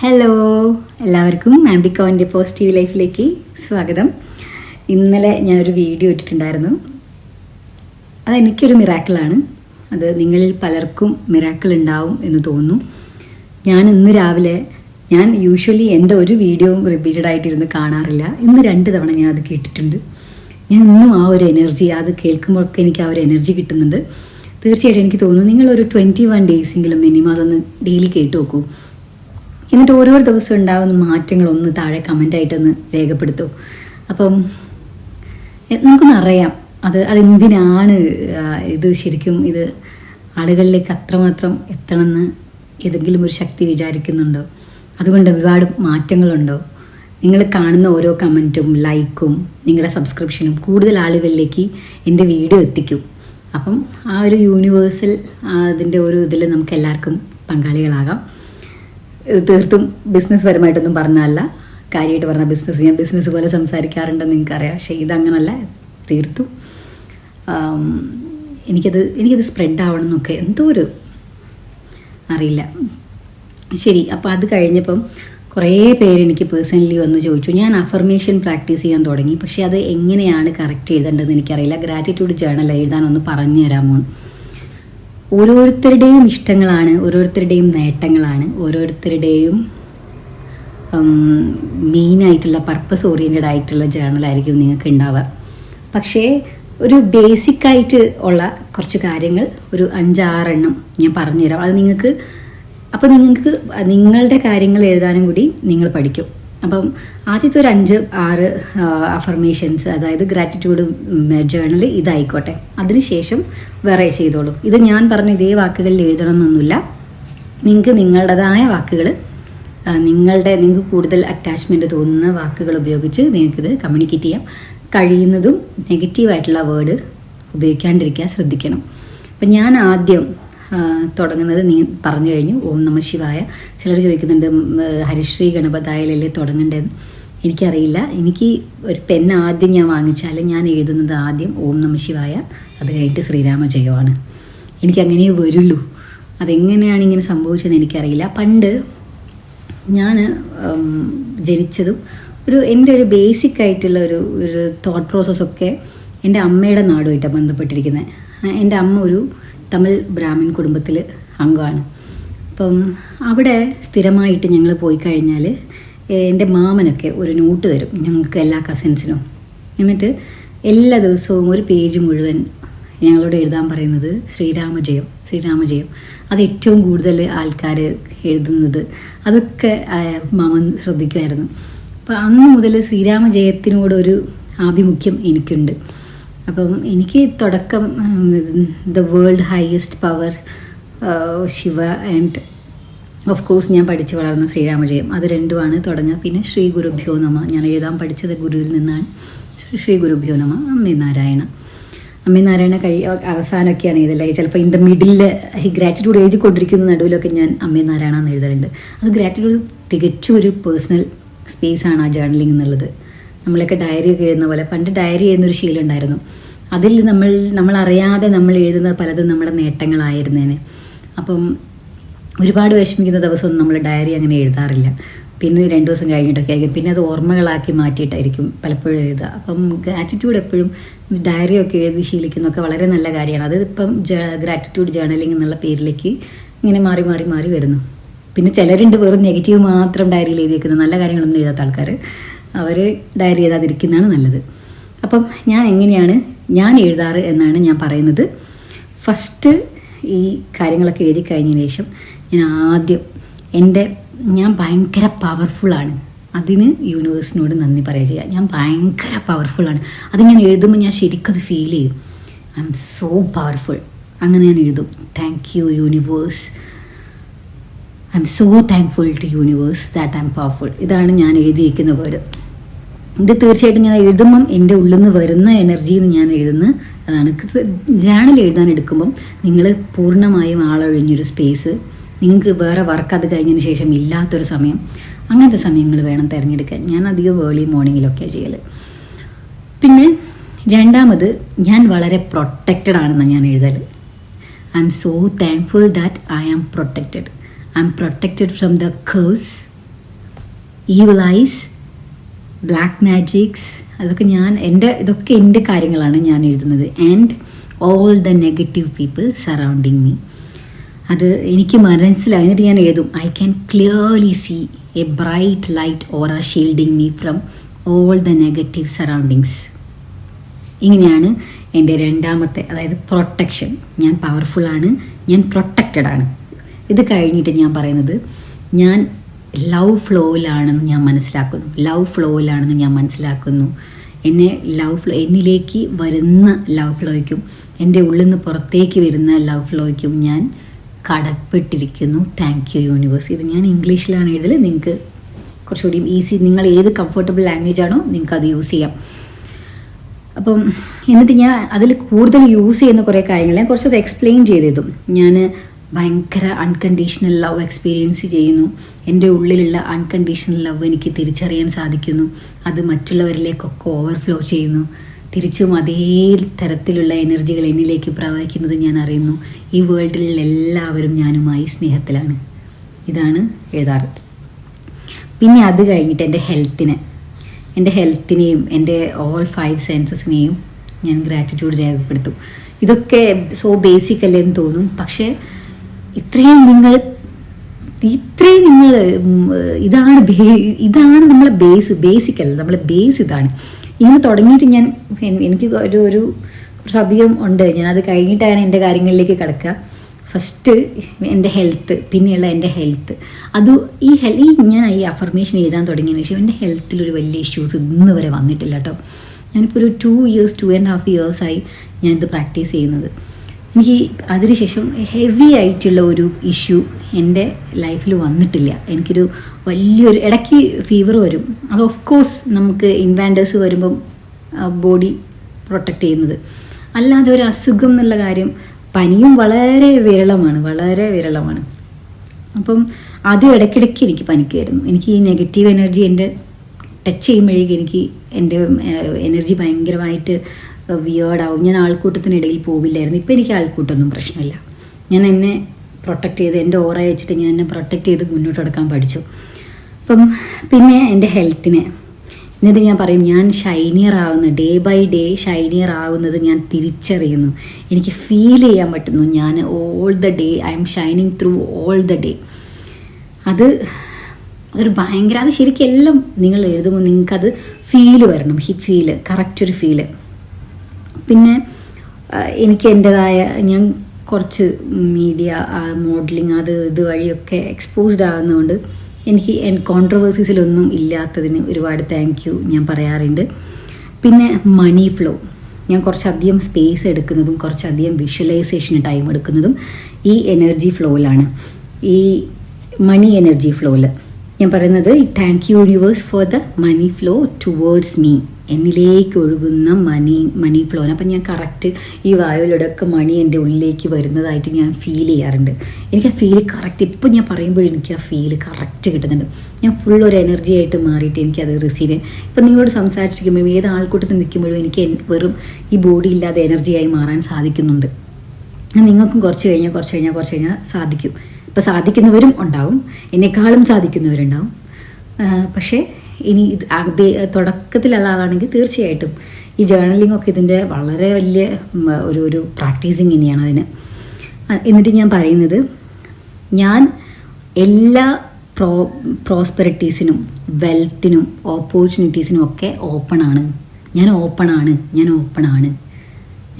Hello എല്ലാവർക്കും ആംബിക്കോന്റെ positive ലൈഫിലേക്ക് സ്വാഗതം. ഇന്നലെ ഞാനൊരു വീഡിയോ ഇട്ടിട്ടുണ്ടായിരുന്നു. അതെനിക്കൊരു മിറാക്കിളാണ് അത് നിങ്ങളിൽ പലർക്കും മിറാക്കിൾ ഉണ്ടാവും എന്ന് തോന്നുന്നു. ഞാൻ ഇന്ന് രാവിലെ ഞാൻ യൂഷ്വലി എന്റെ ഒരു വീഡിയോയും റിപ്പീറ്റഡ് ആയിട്ടിരുന്ന് കാണാറില്ല. ഇന്ന് രണ്ട് തവണ ഞാൻ അത് കേട്ടിട്ടുണ്ട്. ഞാൻ ഇന്നും ആ ഒരു എനർജി അത് കേൾക്കുമ്പോഴൊക്കെ എനിക്ക് ആ ഒരു എനർജി കിട്ടുന്നുണ്ട്. തീർച്ചയായിട്ടും എനിക്ക് തോന്നുന്നു നിങ്ങളൊരു ട്വന്റി വൺ ഡേയ്സെങ്കിലും മിനിമം അതൊന്ന് ഡെയിലി കേട്ട് നോക്കൂ. എന്നിട്ട് ഓരോ ദിവസം ഉണ്ടാകുന്ന മാറ്റങ്ങൾ ഒന്ന് താഴെ കമന്റായിട്ടൊന്ന് രേഖപ്പെടുത്തൂ. അപ്പം നമുക്കൊന്ന് അറിയാം അത് അതെന്തിനാണ് ഇത് ശരിക്കും ഇത് ആളുകളിലേക്ക് അത്രമാത്രം എത്തണമെന്ന് ഏതെങ്കിലും ഒരു ശക്തി വിചാരിക്കുന്നുണ്ടോ? അതുകൊണ്ട് ഒരുപാട് മാറ്റങ്ങളുണ്ടോ? നിങ്ങൾ കാണുന്ന ഓരോ കമന്റും ലൈക്കും നിങ്ങളുടെ സബ്സ്ക്രിപ്ഷനും കൂടുതൽ ആളുകളിലേക്ക് എന്റെ വീഡിയോ എത്തിക്കും. അപ്പം ആ ഒരു യൂണിവേഴ്സൽ അതിന്റെ ഒരു ഇതിൽ നമുക്ക് എല്ലാവർക്കും പങ്കാളികളാകാം. ഇത് തീർത്തും ബിസിനസ് പരമായിട്ടൊന്നും പറഞ്ഞല്ല കാര്യമായിട്ട് പറഞ്ഞ ബിസിനസ് ഞാൻ ബിസിനസ് പോലെ സംസാരിക്കാറുണ്ടെന്ന് നിങ്ങൾക്കറിയാം. പക്ഷേ ഇതങ്ങനല്ല. തീർത്തും എനിക്കത് എനിക്കത് സ്പ്രെഡ് ആവണം എന്നൊക്കെ എന്തോ ഒരു അറിയില്ല. ശരി അപ്പോൾ അത് കഴിഞ്ഞപ്പം കുറേ പേര് എനിക്ക് പേഴ്സണലി വന്ന് ചോദിച്ചു. ഞാൻ അഫർമേഷൻ പ്രാക്ടീസ് ചെയ്യാൻ തുടങ്ങി. പക്ഷേ അത് എങ്ങനെയാണ് കറക്റ്റ് എഴുതേണ്ടതെന്ന് എനിക്കറിയില്ല. ഗ്രാറ്റിറ്റ്യൂഡ് ജേണൽ എഴുതാനൊന്ന് പറഞ്ഞു തരാമോ എന്ന്. ഓരോരുത്തരുടെയും ഇഷ്ടങ്ങളാണ് ഓരോരുത്തരുടെയും നേട്ടങ്ങളാണ് ഓരോരുത്തരുടെയും മെയിനായിട്ടുള്ള പർപ്പസ് ഓറിയന്റഡ് ആയിട്ടുള്ള ജേണലായിരിക്കും നിങ്ങൾക്ക് ഉണ്ടാവുക. പക്ഷേ ഒരു ബേസിക് ആയിട്ട് ഉള്ള കുറച്ച് കാര്യങ്ങൾ ഒരു അഞ്ചാറെണ്ണം ഞാൻ പറഞ്ഞുതരാം. അത് നിങ്ങൾക്ക് അപ്പോൾ നിങ്ങൾക്ക് നിങ്ങളുടെ കാര്യങ്ങൾ എഴുതാനും കൂടി നിങ്ങൾ പഠിക്കും. അപ്പം ആദ്യത്തെ ഒരു അഞ്ച് ആറ് അഫർമേഷൻസ് അതായത് ഗ്രാറ്റിറ്റ്യൂഡ് ജേണൽ ഇതായിക്കോട്ടെ. അതിനുശേഷം വേറെ ചെയ്തോളൂ. ഇത് ഞാൻ പറഞ്ഞ ഇതേ വാക്കുകളിൽ എഴുതണം എന്നൊന്നുമില്ല നിങ്ങൾക്ക് നിങ്ങളുടേതായ വാക്കുകൾ നിങ്ങളുടെ നിങ്ങൾക്ക് കൂടുതൽ അറ്റാച്ച്മെന്റ് തോന്നുന്ന വാക്കുകൾ ഉപയോഗിച്ച് നിങ്ങൾക്കിത് കമ്മ്യൂണിക്കേറ്റ് ചെയ്യാം. കഴിയുന്നതും നെഗറ്റീവായിട്ടുള്ള വേർഡ് ഉപയോഗിക്കാണ്ടിരിക്കാൻ ശ്രദ്ധിക്കണം. അപ്പം ഞാൻ ആദ്യം തുടങ്ങുന്നത് നീ പറഞ്ഞു കഴിഞ്ഞു. ഓം നമ ശിവായ. ചിലർ ചോദിക്കുന്നുണ്ട് ഹരിശ്രീ ഗണപതായാലല്ലേ തുടങ്ങേണ്ടത് എനിക്കറിയില്ല. എനിക്ക് ഒരു പെൻ ആദ്യം ഞാൻ വാങ്ങിച്ചാൽ ഞാൻ എഴുതുന്നത് ആദ്യം ഓം നമ ശിവായ. അത് കഴിഞ്ഞിട്ട് ശ്രീരാമ ജയമാണ്. എനിക്ക് അങ്ങനെ വരുള്ളൂ. അതെങ്ങനെയാണ് ഇങ്ങനെ സംഭവിച്ചതെന്ന് എനിക്കറിയില്ല. പണ്ട് ഞാൻ ജനിച്ചതും ഒരു എന്റെ ഒരു ബേസിക് ആയിട്ടുള്ള ഒരു ഒരു തോട്ട് പ്രോസസ്സൊക്കെ എന്റെ അമ്മയുടെ നാടുമായിട്ടാണ് ബന്ധപ്പെട്ടിരിക്കുന്നത്. എന്റെ അമ്മ ഒരു തമിഴ് ബ്രാഹ്മിൺ കുടുംബത്തിൽ അംഗമാണ്. അപ്പം അവിടെ സ്ഥിരമായിട്ട് ഞങ്ങൾ പോയി കഴിഞ്ഞാൽ എന്റെ മാമനൊക്കെ ഒരു നോട്ട് തരും ഞങ്ങൾക്ക് എല്ലാ കസിൻസിനും. എന്നിട്ട് എല്ലാ ദിവസവും ഒരു പേജ് മുഴുവൻ ഞങ്ങളോട് എഴുതാൻ പറയുന്നത് ശ്രീരാമജയം ശ്രീരാമജയം. അത് ഏറ്റവും കൂടുതൽ ആൾക്കാർ എഴുതുന്നത്. അതൊക്കെ മാമൻ ശ്രദ്ധിക്കുമായിരുന്നു. അപ്പം അന്ന് മുതൽ ശ്രീരാമജയത്തിനോടൊരു ആഭിമുഖ്യം എനിക്കുണ്ട്. അപ്പം എനിക്ക് തുടക്കം the world highest power Shiva and of course ഞാൻ പഠിച്ചു വളർന്ന ശ്രീരാമജയം. അത് രണ്ടുമാണ് തുടങ്ങുക പിന്നെ ശ്രീ ഗുരുഭ്യോ നമ. ഞാൻ എഴുതാൻ പഠിച്ചത് ഗുരുവിൽ നിന്നാണ്. ശ്രീ- ഗുരുഭ്യോ നമ. അമ്മേ നാരായണ. അമ്മേ നാരായണ കഴി അവസാനമൊക്കെയാണ് എഴുതല്ലേ ചിലപ്പോൾ ഇൻ ദ മിഡിൽ ഈ ഗ്രാറ്റിറ്റ്യൂഡ് എഴുതിക്കൊണ്ടിരിക്കുന്ന നടുവിലൊക്കെ ഞാൻ അമ്മേ നാരായണ എന്ന് എഴുതാറുണ്ട് അത് ഗ്രാറ്റിറ്റ്യൂഡ് തികച്ചും ഒരു പേഴ്സണൽ സ്പേസാണ് ആ ജേർണലിംഗ് എന്നുള്ളത്. നമ്മളൊക്കെ ഡയറി ഒക്കെ എഴുതുന്ന പോലെ പണ്ട് ഡയറി എഴുതുന്നൊരു ശീലം ഉണ്ടായിരുന്നു. അതിൽ നമ്മൾ നമ്മൾ അറിയാതെ നമ്മൾ എഴുതുന്ന പലതും നമ്മുടെ നേട്ടങ്ങളായിരുന്നേനെ. അപ്പം ഒരുപാട് വിഷമിക്കുന്ന ദിവസമൊന്നും നമ്മൾ ഡയറി അങ്ങനെ എഴുതാറില്ല. പിന്നെ രണ്ട് ദിവസം കഴിഞ്ഞിട്ടൊക്കെ ആയിരിക്കും. പിന്നെ അത് ഓർമ്മകളാക്കി മാറ്റിയിട്ടായിരിക്കും പലപ്പോഴും എഴുതുക. അപ്പം ഗ്രാറ്റിറ്റ്യൂഡ് എപ്പോഴും ഡയറി ഒക്കെ എഴുതി ശീലിക്കുന്നതൊക്കെ വളരെ നല്ല കാര്യമാണ്. അത് ഇപ്പം ഗ്രാറ്റിറ്റ്യൂഡ് ജേർണലിംഗ് എന്നുള്ള പേരിലേക്ക് ഇങ്ങനെ മാറി മാറി മാറി വരുന്നു. പിന്നെ ചിലരുണ്ട് വെറും നെഗറ്റീവ് മാത്രം ഡയറിയിൽ എഴുതിയിരിക്കുന്ന നല്ല കാര്യങ്ങളൊന്നും എഴുതാത്ത ആൾക്കാർ അവർ ഡയറി ചെയ്താതിരിക്കുന്നതാണ് നല്ലത്. അപ്പം ഞാൻ എങ്ങനെയാണ് ഞാൻ എഴുതാറ് എന്നാണ് ഞാൻ പറയുന്നത്. ഫസ്റ്റ് ഈ കാര്യങ്ങളൊക്കെ എഴുതി കഴിഞ്ഞതിന് ശേഷം ഞാൻ ആദ്യം എന്റെ ഞാൻ ഭയങ്കര പവർഫുള്ളാണ് അതിന് യൂണിവേഴ്സിനോട് നന്ദി പറയുക ചെയ്യുക ഞാൻ ഭയങ്കര പവർഫുള്ളാണ് അത് ഞാൻ എഴുതുമ്പോൾ ഞാൻ ശരിക്കും അത് ഫീൽ ചെയ്യും. ഐ എം സോ പവർഫുൾ അങ്ങനെ ഞാൻ എഴുതും. Thank you universe I'm so thankful to universe that I'm powerful ഇതാണ് ഞാൻ എഴുതിയിരിക്കുന്ന വേർഡ് ഇത് തീർച്ചയായിട്ടും ഞാൻ എഴുതുമ്പം എന്റെ ഉള്ളിൽ നിന്ന് വരുന്ന എനർജിയിൽ നിന്ന് ഞാൻ എഴുതുന്ന അതാണ്. ജേണൽ എഴുതാൻ എടുക്കുമ്പം നിങ്ങൾ പൂർണമായും ആളൊഴിഞ്ഞൊരു സ്പേസ് നിങ്ങൾക്ക് വേറെ വർക്ക് അത് കഴിഞ്ഞതിന് ശേഷം ഇല്ലാത്തൊരു സമയം അങ്ങനത്തെ സമയങ്ങൾ വേണം തിരഞ്ഞെടുക്കാൻ. ഞാൻ അധികം ഏർലി മോർണിംഗിലൊക്കെ ചെയ്യൽ പിന്നെ രണ്ടാമത് ഞാൻ വളരെ പ്രൊട്ടക്റ്റഡ് ആണെന്നാണ് ഞാൻ എഴുതൽ I'm so thankful that I am protected I'm protected from the curse evil eyes black magics അതൊക്കെ ഞാൻ എന്റെ ഇതൊക്കെ എന്റെ കാര്യങ്ങളാണ് ഞാൻ എഴുതുന്നത്. And all the negative people surrounding me അത് എനിക്ക് മനസ്സിലായി. എന്നിട്ട് ഞാൻ എഴുതും. I can clearly see a bright light or a shielding me from all the negative surroundings ഇങ്ങനെയാണ് എന്റെ രണ്ടാമത്തെ അതായത് പ്രൊട്ടക്ഷൻ ഞാൻ പവർഫുള്ളാണ് ഞാൻ പ്രൊട്ടക്റ്റഡ് ആണ്. ഇത് കഴിഞ്ഞിട്ട് ഞാൻ പറയുന്നത് ഞാൻ ലവ് ഫ്ലോയിലാണെന്ന് ഞാൻ മനസ്സിലാക്കുന്നു. ലവ് ഫ്ലോയിലാണെന്ന് ഞാൻ മനസ്സിലാക്കുന്നു. എന്നെ ലവ് ഫ്ലോ എന്നിലേക്ക് വരുന്ന ലവ് ഫ്ലോയ്ക്കും എന്റെ ഉള്ളിൽ നിന്ന് പുറത്തേക്ക് വരുന്ന ലവ് ഫ്ലോയ്ക്കും ഞാൻ കടപ്പെട്ടിരിക്കുന്നു. താങ്ക് യു യൂണിവേഴ്സ് ഇത് ഞാൻ ഇംഗ്ലീഷിലാണ് എഴുതൽ നിങ്ങൾക്ക് കുറച്ചുകൂടി ഈസി നിങ്ങൾ ഏത് കംഫർട്ടബിൾ ലാംഗ്വേജ് ആണോ നിങ്ങൾക്ക് അത് യൂസ് ചെയ്യാം. അപ്പം എന്നിട്ട് ഞാൻ അതിൽ കൂടുതൽ യൂസ് ചെയ്യുന്ന കുറേ കാര്യങ്ങൾ ഞാൻ കുറച്ചത് എക്സ്പ്ലെയിൻ ചെയ്തതും. ഞാൻ ഭയങ്കര അൺകണ്ടീഷണൽ ലവ് എക്സ്പീരിയൻസ് ചെയ്യുന്നു. എന്റെ ഉള്ളിലുള്ള അൺകണ്ടീഷണൽ ലവ് എനിക്ക് തിരിച്ചറിയാൻ സാധിക്കുന്നു. അത് മറ്റുള്ളവരിലേക്കൊക്കെ ഓവർഫ്ലോ ചെയ്യുന്നു. തിരിച്ചും അതേ തരത്തിലുള്ള എനർജികൾ എന്നിലേക്ക് പ്രവഹിക്കുന്നത് ഞാൻ അറിയുന്നു. ഈ വേൾഡിലുള്ള എല്ലാവരും ഞാനുമായി സ്നേഹത്തിലാണ്. ഇതാണ് എഴുതാറ് പിന്നെ അത് കഴിഞ്ഞിട്ട് എന്റെ ഹെൽത്തിനെ എന്റെ ഹെൽത്തിനെയും എന്റെ ഓൾ ഫൈവ് സെൻസസിനെയും ഞാൻ ഗ്രാറ്റിറ്റ്യൂഡ് രേഖപ്പെടുത്തും. ഇതൊക്കെ സോ ബേസിക് അല്ലേ എന്ന് തോന്നും. പക്ഷേ ഇത്രയും നിങ്ങൾ ഇത്രയും നിങ്ങൾ ഇതാണ് ഇതാണ് നമ്മളെ ബേസ് ബേസിക് അല്ല നമ്മളെ ബേസ് ഇതാണ്. ഇങ്ങനെ തുടങ്ങിയിട്ട് ഞാൻ എനിക്ക് ഒരു ഒരു കുറച്ചധികം ഉണ്ട്. ഞാൻ അത് കഴിഞ്ഞിട്ടാണ് എന്റെ കാര്യങ്ങളിലേക്ക് കിടക്കുക. ഫസ്റ്റ് എന്റെ ഹെൽത്ത് പിന്നെയുള്ള എന്റെ ഹെൽത്ത് അത് ഈ ഹെൽ ഈ ഞാൻ ഈ അഫർമേഷൻ എഴുതാൻ തുടങ്ങിയതിന് ശേഷം എന്റെ ഹെൽത്തിലൊരു വലിയ ഇഷ്യൂസ് ഇന്ന് വരെ വന്നിട്ടില്ല കേട്ടോ. ഞാനിപ്പോൾ ഒരു two years two and half ഇയേഴ്സായി ഞാനിത് പ്രാക്ടീസ് ചെയ്യുന്നത്. എനിക്ക് അതിനുശേഷം ഹെവി ആയിട്ടുള്ള ഒരു ഇഷ്യൂ എന്റെ ലൈഫിൽ വന്നിട്ടില്ല. എനിക്കൊരു വലിയൊരു ഇടയ്ക്ക് ഫീവർ വരും. അത് ഓഫ് കോഴ്സ് നമുക്ക് ഇൻവാൻഡേഴ്സ് വരുമ്പം ബോഡി പ്രൊട്ടക്റ്റ് ചെയ്യുന്നത്. അല്ലാതെ ഒരു അസുഖം എന്നുള്ള കാര്യം പനിയും വളരെ വിരളമാണ് വളരെ വിരളമാണ്. അപ്പം അത് ഇടയ്ക്കിടയ്ക്ക് എനിക്ക് പനിക്കുമായിരുന്നു. എനിക്ക് ഈ നെഗറ്റീവ് എനർജി എന്റെ ടച്ച് ചെയ്യുമ്പോഴേക്കും എനിക്ക് എന്റെ എനർജി ഭയങ്കരമായിട്ട് വിയേർഡാവും ഞാൻ ആൾക്കൂട്ടത്തിനിടയിൽ പോവില്ലായിരുന്നു. ഇപ്പം എനിക്ക് ആൾക്കൂട്ടമൊന്നും പ്രശ്നമില്ല. ഞാൻ എന്നെ പ്രൊട്ടക്റ്റ് ചെയ്ത് എന്റെ ഓറ വെച്ചിട്ട് ഞാൻ എന്നെ പ്രൊട്ടക്റ്റ് ചെയ്ത് മുന്നോട്ട് എടുക്കാൻ പഠിച്ചു. അപ്പം പിന്നെ എന്റെ ഹെൽത്തിനെ എന്നിട്ട് ഞാൻ പറയും ഞാൻ ഷൈനിയർ ആവുന്നു. ഡേ ബൈ ഡേ ഷൈനിയർ ആവുന്നത് ഞാൻ തിരിച്ചറിയുന്നു. എനിക്ക് ഫീൽ ചെയ്യാൻ പറ്റുന്നു. ഞാൻ all the day I'm shining through all the day അത് അതൊരു ഭയങ്കര അത് ശരിക്കും എല്ലാം നിങ്ങൾ എഴുതുമ്പോൾ നിങ്ങൾക്കത് ഫീൽ വരണം. ഹി ഫീൽ കറക്റ്റ് ഒരു ഫീൽ പിന്നെ എനിക്ക് എന്റെതായ ഞാൻ കുറച്ച് മീഡിയ മോഡലിംഗ് അത് ഇത് വഴിയൊക്കെ എക്സ്പോസ്ഡ് ആകുന്നതുകൊണ്ട് എനിക്ക് എൻ കോൺട്രവേഴ്സീസിലൊന്നും ഇല്ലാത്തതിന് ഒരുപാട് താങ്ക് യു ഞാൻ പറയാറുണ്ട്. പിന്നെ മണി ഫ്ലോ ഞാൻ കുറച്ചധികം സ്പേസ് എടുക്കുന്നതും കുറച്ചധികം വിഷ്വലൈസേഷന് ടൈം എടുക്കുന്നതും ഈ എനർജി ഫ്ലോയിലാണ് ഈ മണി എനർജി ഫ്ലോയിൽ ഞാൻ പറയുന്നത് thank you universe for the money flow towards me എന്നിലേക്ക് ഒഴുകുന്ന മണി മണി ഫ്ലോന് അപ്പം ഞാൻ കറക്റ്റ് ഈ വായുവിലൂടെയൊക്കെ മണി എന്റെ ഉള്ളിലേക്ക് വരുന്നതായിട്ട് ഞാൻ ഫീൽ ചെയ്യാറുണ്ട്. എനിക്ക് ആ ഫീൽ കറക്റ്റ് ഇപ്പം ഞാൻ പറയുമ്പോഴും എനിക്ക് ആ ഫീൽ കറക്റ്റ് കിട്ടുന്നുണ്ട്. ഞാൻ ഫുൾ ഒരു എനർജി ആയിട്ട് മാറിയിട്ട് എനിക്കത് റിസീവ് ചെയ്യാം. ഇപ്പം നിങ്ങളോട് സംസാരിച്ചിരിക്കുമ്പോഴും ഏത് ആൾക്കൂട്ടത്തിൽ നിൽക്കുമ്പോഴും എനിക്ക് വെറും ഈ ബോഡി ഇല്ലാതെ എനർജിയായി മാറാൻ സാധിക്കുന്നുണ്ട്. നിങ്ങൾക്കും കുറച്ച് കഴിഞ്ഞാൽ കുറച്ച് കഴിഞ്ഞാൽ കുറച്ച് കഴിഞ്ഞാൽ സാധിക്കും. ഇപ്പോൾ സാധിക്കുന്നവരും ഉണ്ടാവും. എന്നെക്കാളും സാധിക്കുന്നവരുണ്ടാവും. പക്ഷേ ഇനി ഇത് തുടക്കത്തിലുള്ള ആളാണെങ്കിൽ തീർച്ചയായിട്ടും ഈ ജേർണലിംഗ് ഒക്കെ ഇതിന്റെ വളരെ വലിയ ഒരു ഒരു പ്രാക്ടീസിങ് തന്നെയാണ് അതിന്. എന്നിട്ട് ഞാൻ പറയുന്നത് ഞാൻ എല്ലാ പ്രോ പ്രോസ്പെറിറ്റീസിനും വെൽത്തിനും ഓപ്പർച്യൂണിറ്റീസിനും ഒക്കെ ഓപ്പണാണ് ഞാൻ ഓപ്പണാണ് ഞാൻ ഓപ്പണാണ്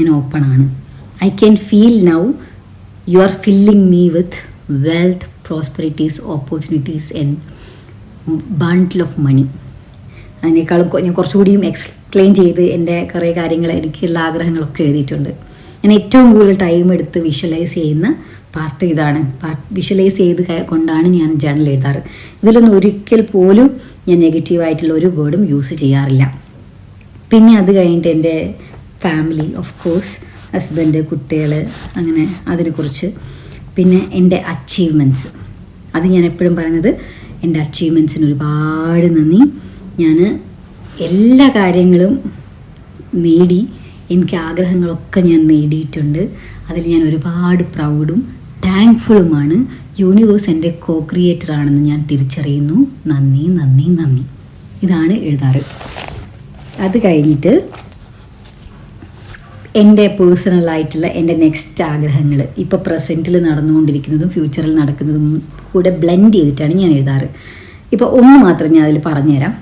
ഞാൻ ഓപ്പണാണ് I can feel now you are filling me with wealth prosperities opportunities and bundle of money അതിനേക്കാളും ഞാൻ കുറച്ചുകൂടിയും എക്സ്പ്ലെയിൻ ചെയ്ത് എന്റെ കുറേ കാര്യങ്ങൾ എനിക്കുള്ള ആഗ്രഹങ്ങളൊക്കെ എഴുതിയിട്ടുണ്ട്. ഞാൻ ഏറ്റവും കൂടുതൽ ടൈം എടുത്ത് വിഷ്വലൈസ് ചെയ്യുന്ന പാർട്ട് ഇതാണ്. വിഷ്വലൈസ് ചെയ്ത് കൊണ്ടാണ് ഞാൻ ജേണൽ എഴുതാറ്. ഇതിലൊന്നും ഒരിക്കൽ പോലും ഞാൻ നെഗറ്റീവായിട്ടുള്ള ഒരു വേർഡും യൂസ് ചെയ്യാറില്ല. പിന്നെ അത് കഴിഞ്ഞിട്ട് എന്റെ ഫാമിലി ഓഫ് കോഴ്സ് ഹസ്ബൻഡ് കുട്ടികൾ അങ്ങനെ അതിനെക്കുറിച്ച് പിന്നെ എന്റെ അച്ചീവ്മെന്റ്സ് അത് ഞാൻ എപ്പോഴും പറയുന്നത് എന്റെ അച്ചീവ്മെന്റ്സിന് ഒരുപാട് നന്ദി. ഞാൻ എല്ലാ കാര്യങ്ങളും നേടി എനിക്ക് ആഗ്രഹങ്ങളൊക്കെ ഞാൻ നേടിയിട്ടുണ്ട്. അതിൽ ഞാൻ ഒരുപാട് പ്രൗഡും താങ്ക്ഫുള്ളുമാണ് യൂണിവേഴ്സ് എന്റെ കോ ക്രിയേറ്റർ ആണെന്ന് ഞാൻ തിരിച്ചറിയുന്നു. നന്ദി നന്ദി നന്ദി. ഇതാണ് എഴുതാറ്. അത് കഴിഞ്ഞിട്ട് എന്റെ പേഴ്സണലായിട്ടുള്ള എന്റെ നെക്സ്റ്റ് ആഗ്രഹങ്ങൾ ഇപ്പോൾ പ്രസന്റിൽ നടന്നുകൊണ്ടിരിക്കുന്നതും ഫ്യൂച്ചറിൽ നടക്കുന്നതും കൂടെ ബ്ലെൻഡ് ചെയ്തിട്ടാണ് ഞാൻ എഴുതാറ്. ഇപ്പോൾ ഒന്ന് മാത്രം ഞാൻ അതിൽ പറഞ്ഞുതരാം.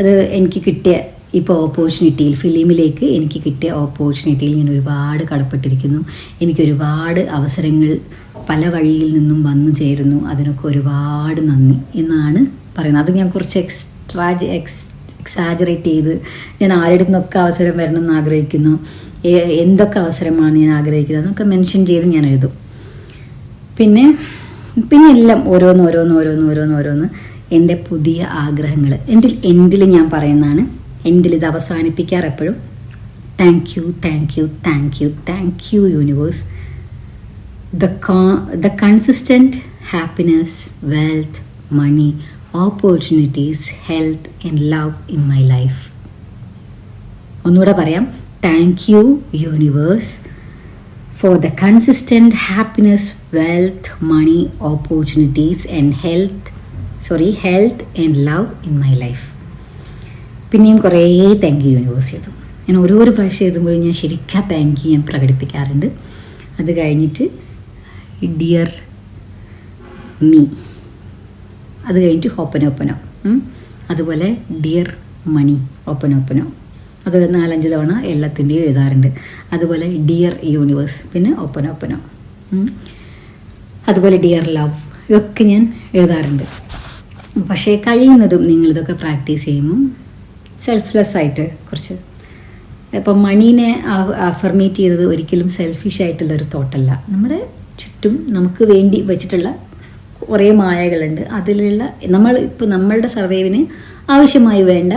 അത് എനിക്ക് കിട്ടിയ ഇപ്പോൾ ഓപ്പർച്യൂണിറ്റിയിൽ ഫിലിമിലേക്ക് എനിക്ക് കിട്ടിയ ഓപ്പർച്യൂണിറ്റിയിൽ ഞാൻ ഒരുപാട് കടപ്പെട്ടിരിക്കുന്നു. എനിക്ക് ഒരുപാട് അവസരങ്ങൾ പല വഴിയിൽ നിന്നും വന്നു ചേരുന്നു. അതിനൊക്കെ ഒരുപാട് നന്ദി എന്നാണ് പറയുന്നത്. അത് ഞാൻ കുറച്ച് എക്സ്ട്രാ എക്സ് എക്സാജറേറ്റ് ചെയ്ത് ഞാൻ ആരുടെ നിന്നൊക്കെ അവസരം വരണം എന്ന് ആഗ്രഹിക്കുന്നു. എന്തൊക്കെ അവസരമാണ് ഞാൻ ആഗ്രഹിക്കുന്നത് എന്നൊക്കെ മെൻഷൻ ചെയ്ത് ഞാൻ എഴുതും. പിന്നെ പിന്നെ എല്ലാം ഓരോന്ന് ഓരോന്ന് ഓരോന്ന് ഓരോന്ന് ഓരോന്ന് എന്റെ പുതിയ ആഗ്രഹങ്ങൾ. എന്റെ എൻഡിൽ ഞാൻ പറയുന്നതാണ്. എൻഡിൽ ഇത് അവസാനിപ്പിക്കാറ് എപ്പോഴും. Thank you thank you thank you thank you universe the co the consistent happiness wealth money opportunities health and love in my life ഒന്നുകൂടെ പറയാം. Thank you universe for the consistent happiness wealth money opportunities and health sorry health and love in my life പിന്നെയും കുറേ thank you universe ചെയ്തു ഞാൻ ഓരോരോ പ്രാവശ്യം എഴുതുമ്പോഴും ഞാൻ ശരിക്കും താങ്ക് യു ഞാൻ പ്രകടിപ്പിക്കാറുണ്ട്. അത് കഴിഞ്ഞിട്ട് ഡിയർ മീ അത് കഴിഞ്ഞിട്ട് ഓപ്പനോപ്പനോ അതുപോലെ ഡിയർ മണി ഓപ്പനോപ്പനോ അത് നാലഞ്ച് തവണ എല്ലാത്തിന്റെയും എഴുതാറുണ്ട്. അതുപോലെ ഡിയർ യൂണിവേഴ്സ് പിന്നെ ഒപ്പനൊപ്പനോ അതുപോലെ ഡിയർ ലവ് ഇതൊക്കെ ഞാൻ എഴുതാറുണ്ട്. പക്ഷേ കഴിയുന്നതും നിങ്ങളിതൊക്കെ പ്രാക്ടീസ് ചെയ്യുമ്പം സെൽഫ്ലെസ് ആയിട്ട് കുറച്ച് ഇപ്പം മണീനെ അഫർമേറ്റ് ചെയ്തത് ഒരിക്കലും സെൽഫിഷ് ആയിട്ടുള്ള ഒരു തോട്ടല്ല. നമ്മുടെ ചുറ്റും നമുക്ക് വേണ്ടി വെച്ചിട്ടുള്ള കുറേ മായകളുണ്ട്. അതിലുള്ള നമ്മൾ ഇപ്പോൾ നമ്മളുടെ സർവൈവിന് ആവശ്യമായി വേണ്ട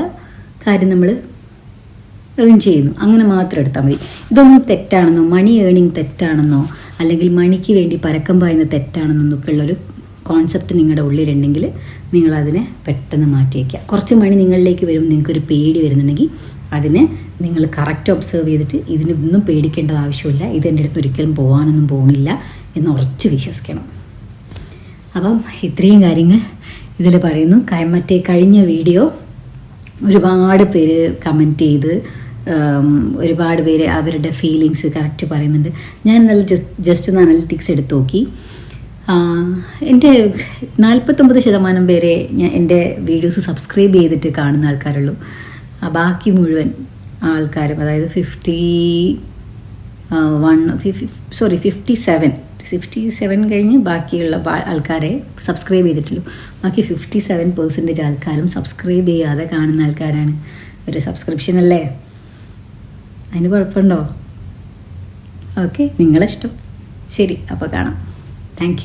കാര്യം നമ്മൾ ഏൺ ചെയ്യുന്നു. അങ്ങനെ മാത്രം എടുത്താൽ മതി. ഇതൊന്നും തെറ്റാണെന്നോ മണി ഏണിങ് തെറ്റാണെന്നോ അല്ലെങ്കിൽ മണിക്ക് വേണ്ടി പരക്കം പായുന്ന തെറ്റാണെന്നൊക്കെ ഉള്ളൊരു കോൺസെപ്റ്റ് നിങ്ങളുടെ ഉള്ളിലുണ്ടെങ്കിൽ നിങ്ങളതിനെ പെട്ടെന്ന് മാറ്റി വയ്ക്കുക. കുറച്ച് മണി നിങ്ങളിലേക്ക് വരും നിങ്ങൾക്കൊരു പേടി വരുന്നുണ്ടെങ്കിൽ അതിനെ നിങ്ങൾ കറക്റ്റ് ഒബ്സർവ് ചെയ്തിട്ട് ഇതിനൊന്നും പേടിക്കേണ്ട ആവശ്യമില്ല. ഇത് എന്റെ അടുത്ത് ഒരിക്കലും പോകാനൊന്നും പോകണില്ല എന്ന് ഉറച്ച് വിശ്വസിക്കണം. അപ്പം ഇത്രയും കാര്യങ്ങൾ ഇതിൽ പറയുന്നു. മറ്റേ കഴിഞ്ഞ വീഡിയോ ഒരുപാട് പേര് കമന്റ് ചെയ്ത് ഒരുപാട് പേര് അവരുടെ ഫീലിങ്സ് കറക്റ്റ് പറയുന്നുണ്ട്. ഞാൻ ഇന്നലെ ജസ്റ്റ് ഒന്ന് അനലിറ്റിക്സ് എടുത്ത് നോക്കി. എന്റെ നാൽപ്പത്തൊമ്പത് ശതമാനം പേരെ ഞാൻ എന്റെ വീഡിയോസ് സബ്സ്ക്രൈബ് ചെയ്തിട്ട് കാണുന്ന ആൾക്കാരുള്ളൂ. ബാക്കി മുഴുവൻ ആൾക്കാരും അതായത് fifty one sorry fifty seven fifty seven കഴിഞ്ഞ് ബാക്കിയുള്ള ആൾക്കാരെ സബ്സ്ക്രൈബ് ചെയ്തിട്ടുള്ളൂ. ബാക്കി ഫിഫ്റ്റി സെവൻ പെർസെന്റേജ് ആൾക്കാരും സബ്സ്ക്രൈബ് ചെയ്യാതെ കാണുന്ന ആൾക്കാരാണ്. ഒരു സബ്സ്ക്രിപ്ഷൻ അല്ലേ? അതിന് കുഴപ്പമുണ്ടോ? ഓക്കെ നിങ്ങളിഷ്ടം ശരി അപ്പോൾ കാണാം. താങ്ക്